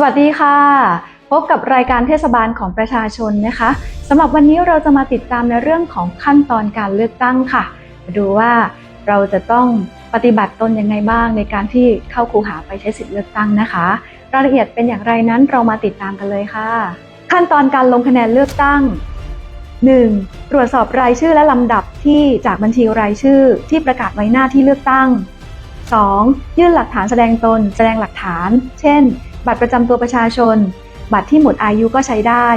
สวัสดีค่ะ พบกับรายการเทศบาลของประชาชนนะคะสำหรับวันนี้เราจะมาติดตามในเรื่องของขั้นตอนการเลือกตั้งค่ะมาดูว่าเราจะต้องปฏิบัติตนยังไงบ้างในการที่เข้าคูหาไปใช้สิทธิ์เลือกตั้งนะคะ รายละเอียดเป็นอย่างไรนั้นเรามาติดตามกันเลยค่ะ ขั้นตอนการลงคะแนนเลือกตั้ง 1. ตรวจสอบรายชื่อและลำดับที่จากบัญชีรายชื่อที่ประกาศไว้หน้าที่เลือกตั้ง 2. ยื่นหลักฐานแสดงตน แสดงหลักฐาน เช่น บัตรประจำตัวประชาชน บัตรที่หมดอายุก็ใช้ได้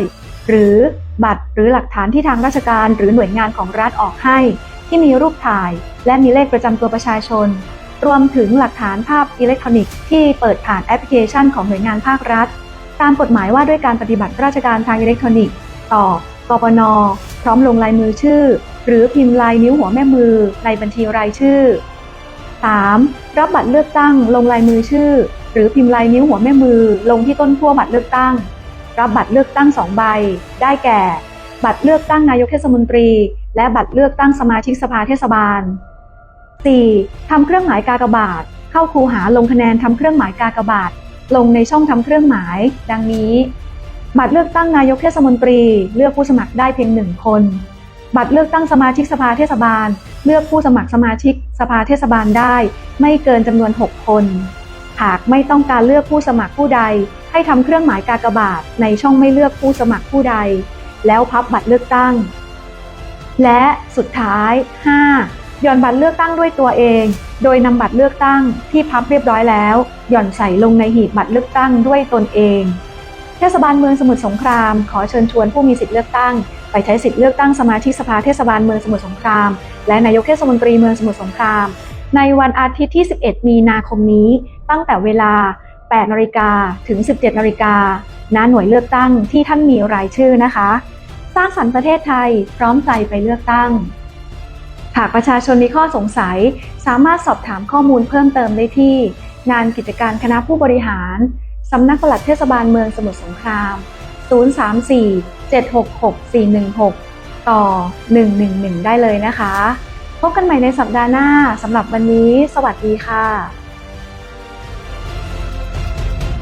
หรือบัตรหรือหลักฐานที่ทางราชการหรือหน่วยงานของรัฐออกให้ ที่มีรูปถ่าย และมีเลขประจำตัวประชาชน รวมถึงหลักฐานภาพอิเล็กทรอนิกส์ที่เปิดผ่านแอปพลิเคชันของหน่วยงานภาครัฐ ตามกฎหมายว่าด้วยการปฏิบัติราชการทางอิเล็กทรอนิกส์ ต่อกปนพร้อมลงลายมือชื่อ หรือพิมพ์ลายนิ้วหัวแม่มือในบัญชีรายชื่อ 3. รับบัตรเลือกตั้งลงลายมือชื่อ หรือพิมพ์ลายนิ้วหัวแม่มือ ลงที่ต้นขั้วบัตรเลือกตั้ง รับบัตรเลือกตั้ง2ใบ ได้แก่ บัตรเลือกตั้งนายกเทศมนตรี และบัตรเลือกตั้งสมาชิกสภาเทศบาล 4. ทำเครื่องหมายกากบาท เข้าคูหาลงคะแนนทำเครื่องหมายกากบาท ลงในช่องทำเครื่องหมาย ดังนี้ บัตรเลือกตั้งนายกเทศมนตรี เลือกผู้สมัครได้เพียงหนึ่งคน บัตรเลือกตั้งสมาชิกสภาเทศบาล เลือกผู้สมัครสมาชิกสภาเทศบาลได้ ไม่เกินจำนวน 6 คน หากไม่ต้องการเลือกผู้สมัครผู้ใด ให้ทำเครื่องหมายกากบาทในช่องไม่เลือกผู้สมัครผู้ใด แล้วพับบัตรเลือกตั้ง และสุดท้าย 5. หย่อนบัตรเลือกตั้งด้วยตัวเอง โดยนำบัตรเลือกตั้งที่พับเรียบร้อยแล้ว หย่อนใส่ลงในหีบบัตรเลือกตั้งด้วยตนเองเทศบาลเมืองสมุทรสงคราม ขอเชิญชวนผู้มีสิทธิเลือกตั้ง ไปใช้สิทธิเลือกตั้งสมาชิกสภาเทศบาลเมืองสมุทรสงคราม และนายกเทศมนตรีเมืองสมุทรสงคราม ในวันอาทิตย์ที่ 11 มีนาคมนี้ ตั้งแต่เวลา 8นาฬิกาถึง 17นาฬิกาณหน่วยเลือกตั้งที่ท่านมีรายชื่อนะคะ สร้างสรรค์ประเทศไทยพร้อมใจไปเลือกตั้ง หากประชาชนมีข้อสงสัย สามารถสอบถามข้อมูลเพิ่มเติมได้ที่ งานกิจการคณะผู้บริหาร สำนักปลัดเทศบาลเมืองสมุทรสงคราม 034 766 416 ต่อ 111 ได้เลยนะคะ พบกันใหม่ในสัปดาห์หน้าสำหรับวันนี้ สวัสดีค่ะ